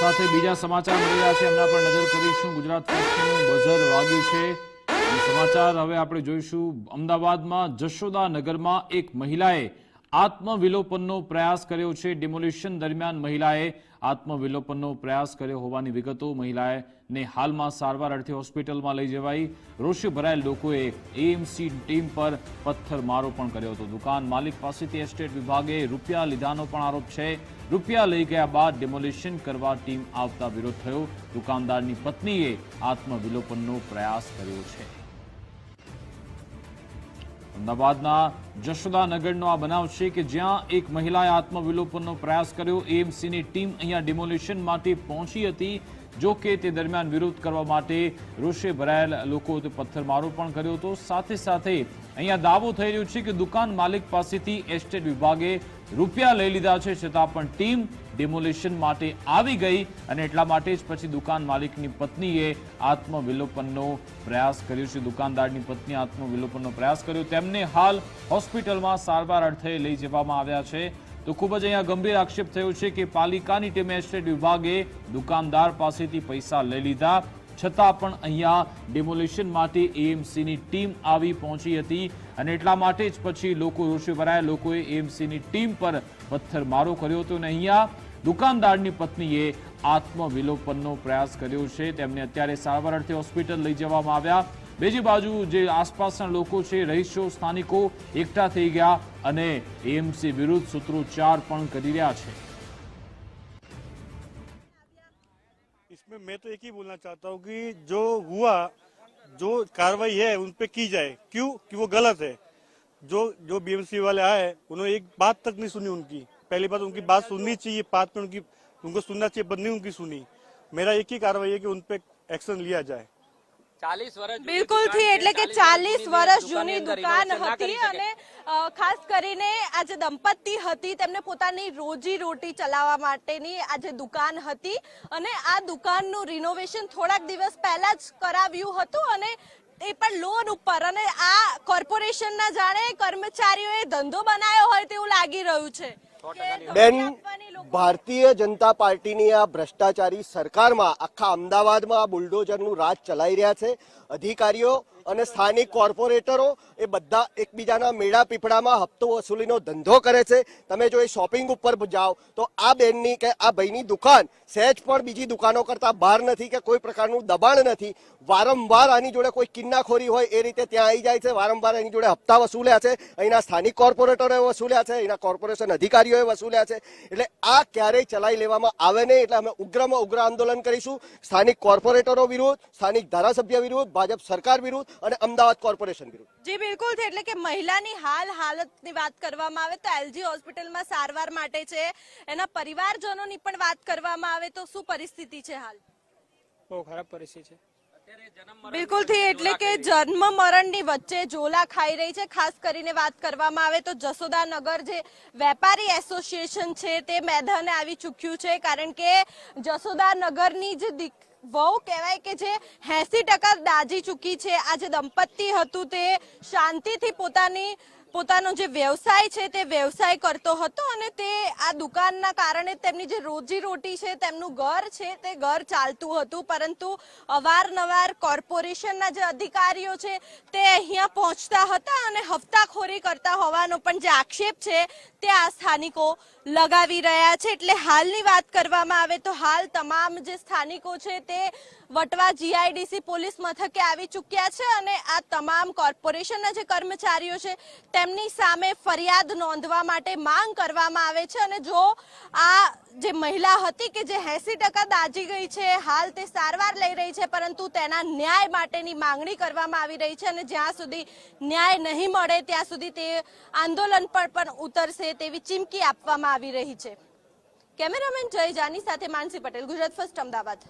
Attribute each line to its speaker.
Speaker 1: સાથે બીજા સમાચાર મળી રહ્યા છે. એમના પર નજર કરીશું. ગુજરાત પક્ષનું બઝર વાગ્યું છે. સમાચાર હવે આપણે જોઈશું. અમદાવાદમાં જશોદા નગરમાં એક મહિલાએ આત્મવિલોપનનો પ્રયાસ કર્યો છે. ડિમોલિશન દરમિયાન મહિલાએ આત્મવિલોપનનો પ્રયાસ કર્યો હોવાની વિગતો મહિલાને હાલમાં સારવાર અર્થે હોસ્પિટલમાં લઈ જવાઈ. રોષે ભરાયેલ લોકોએ એએમસી ટીમ પર પથ્થરમારો પણ કર્યો હતો. દુકાન માલિક પાસેથી એસ્ટેટ વિભાગે રૂપિયા લીધાનો પણ આરોપ છે. રૂપિયા લઈ ગયા બાદ ડિમોલિશન કરવા ટીમ આવતા વિરોધ થયો. દુકાનદારની પત્નીએ આત્મવિલોપનનો પ્રયાસ કર્યો છે. અમદાવાદના જશોદાનગરનો આ બનાવ છે કે જ્યાં એક મહિલાએ આત્મવિલોપનનો પ્રયાસ કર્યો. એએમસીની ટીમ અહીંયા ડિમોલિશન માટે પહોંચી હતી. જો કે તે દરમિયાન વિરોધ કરવા માટે રોષે ભરાયેલ લોકો પથ્થરમારો પણ કર્યો હતો. સાથે સાથે અહીંયા દાવો થઈ રહ્યો છે કે દુકાન માલિક પાસેથી એસ્ટેટ વિભાગે રૂપિયા લઈ લીધા છે, છતાં પણ ટીમ ડિમોલિશન માટે આવી ગઈ અને એટલા માટે જ પછી દુકાન માલિકની પત્નીએ આત્મવિલોપનનો પ્રયાસ કર્યો છે. દુકાનદારની પત્નીએ આત્મવિલોપનનો પ્રયાસ કર્યો. તેમને હાલ હોસ્પિટલમાં સારવાર અર્થે લઈ જવામાં આવ્યા છે. તો ખૂબ જ અહીંયા ગંભીર આક્ષેપ થયો છે કે પાલિકાની ટીમે એસ્ટેટ વિભાગે દુકાનદાર પાસેથી પૈસા લઈ લીધા. છતાં પણ અહીંયા ડિમોલિશન માટે એએમસીની ટીમ આવી પહોંચી હતી અને એટલા માટે જ પછી લોકો રોષે ભરાયા. લોકોએ એએમસીની ટીમ પર પથ્થરમારો કર્યો હતો અને અહીંયા દુકાનદારની પત્નીએ આત્મવિલોપનનો પ્રયાસ કર્યો છે. તેમને અત્યારે સારવાર અર્થે હોસ્પિટલ લઈ જવામાં આવ્યા. બીજી બાજુ જે આસપાસના લોકો છે, રહીશો, સ્થાનિકો એકઠા થઈ ગયા અને એએમસી વિરુદ્ધ સૂત્રોચ્ચાર પણ કરી રહ્યા છે.
Speaker 2: इसमें मैं तो एक ही बोलना चाहता हूँ कि जो हुआ, जो कार्रवाई है, उन पे की जाए। क्यों? कि वो गलत है। जो जो बीएमसी वाले आए, उन्होंने एक बात तक नहीं सुनी उनकी। पहली बात उनकी बात सुननी चाहिए बात में उनकी, उनको सुनना चाहिए बदनी उनकी सुनी। मेरा एक ही कार्रवाई है कि उन पर एक्शन लिया जाए।
Speaker 3: ચાલીસ બિલકુલથી
Speaker 4: એટલે કે ચાલીસ વર્ષ જૂની દુકાન હતી અને ખાસ કરીને આ જે દંપતી હતી તેમને પોતાની રોજી રોટી ચલાવવા માટેની આ જે દુકાન હતી અને આ દુકાનનું રિનોવેશન થોડાક દિવસ પહેલા જ કરાવ્યું હતું અને એ પણ લોન ઉપર અને આ કોર્પોરેશનના જાણે કર્મચારીઓએ ધંધો બનાવ્યો હોય તેવું લાગી રહ્યું છે.
Speaker 5: બેન, ભારતીય જનતા પાર્ટીની આ ભ્રષ્ટાચારી સરકારમાં, આખા અમદાવાદમાં આ બુલડોઝરનું રાજ ચલાઈ રહ્યા છે. અધિકારીઓ અને સ્થાનિક કોર્પોરેટરો એ બધા એકબીજાના મેળા પીપળામાં હપ્તો વસૂલીનો ધંધો કરે છે. તમે જો એ શોપિંગ ઉપર જાઓ, તો આ બેનની કે આ ભાઈની દુકાન સહેજ પણ બીજી દુકાનો કરતાં બહાર નથી કે કોઈ પ્રકારનું દબાણ નથી. વારંવાર આની જોડે કોઈ કિન્નાખોરી હોય એ રીતે ત્યાં આવી જાય છે. વારંવાર એની જોડે હપ્તા વસૂલ્યા છે. અહીંના સ્થાનિક કોર્પોરેટરોએ વસૂલ્યા છે. અહીંના કોર્પોરેશન અધિકારીઓએ વસૂલ્યા છે. એટલે આ ક્યારેય ચલાવી લેવામાં આવે નહીં. એટલે અમે ઉગ્રમાં ઉગ્ર આંદોલન કરીશું. સ્થાનિક કોર્પોરેટરો વિરુદ્ધ, સ્થાનિક ધારાસભ્ય વિરુદ્ધ, ભાજપ સરકાર વિરુદ્ધ અને અમદાવાદ કોર્પોરેશન વિરુદ્ધ.
Speaker 4: જી બિલકુલ છે. એટલે કે મહિલાની હાલ હાલતની વાત કરવામાં આવે તો એલજી હોસ્પિટલમાં સારવાર માટે છે. એના પરિવારજનોની પણ વાત કરવામાં આવે તો શું પરિસ્થિતિ છે હાલ?
Speaker 6: બહુ ખરાબ પરિસ્થિતિ છે.
Speaker 3: અત્યારે જન્મ મરણ
Speaker 4: બિલકુલથી એટલે કે જન્મ મરણની વચ્ચે ઝોલા ખાઈ રહી છે. ખાસ કરીને વાત કરવામાં આવે તો જસોદાનગર જે વેપારી એસોસિએશન છે તે મેદાને આવી ચૂક્યું છે. કારણ કે જસોદાનગરની જે દીક વહુ કહેવાય કે જે એસી ટકા દાજી ચૂકી છે. આ જે દંપતી હતું તે શાંતિથી પોતાની, પોતાનો જે વ્યવસાય છે તે વ્યવસાય કરતો હતો અને તે આ દુકાનના કારણે તેમની જે રોજી રોટી છે, તેમનું ઘર છે તે ઘર ચાલતું હતું. પરંતુ અવારનવાર કોર્પોરેશનના જે અધિકારીઓ છે તે અહીંયા પહોંચતા હતા અને હફતાખોરી કરતા હોવાનો પણ જે આક્ષેપ છે તે આ સ્થાનિકો લગાવી રહ્યા છે. એટલે હાલની વાત કરવામાં આવે તો હાલ તમામ જે સ્થાનિકો છે તે વટવા જીઆઈડીસી પોલીસ મથકે આવી ચૂક્યા છે અને આ તમામ કોર્પોરેશનના જે કર્મચારીઓ છે તેમની સામે ફરિયાદ નોંધવા માટે માંગ કરવામાં આવે છે. અને જો આ જે મહિલા હતી કે જે એસી ટકા દાજી ગઈ છે, હાલ તે સારવાર લઈ રહી છે, પરંતુ તેના ન્યાય માટેની માંગણી કરવામાં આવી રહી છે અને જ્યાં સુધી ન્યાય નહીં મળે, ત્યાં સુધી તે આંદોલન પર પણ ઉતરશે તેવી ચીમકી આપવામાં આવી રહી છે. કેમેરામેન જય જાની સાથે માનસી પટેલ, ગુજરાત ફર્સ્ટ અમદાવાદ.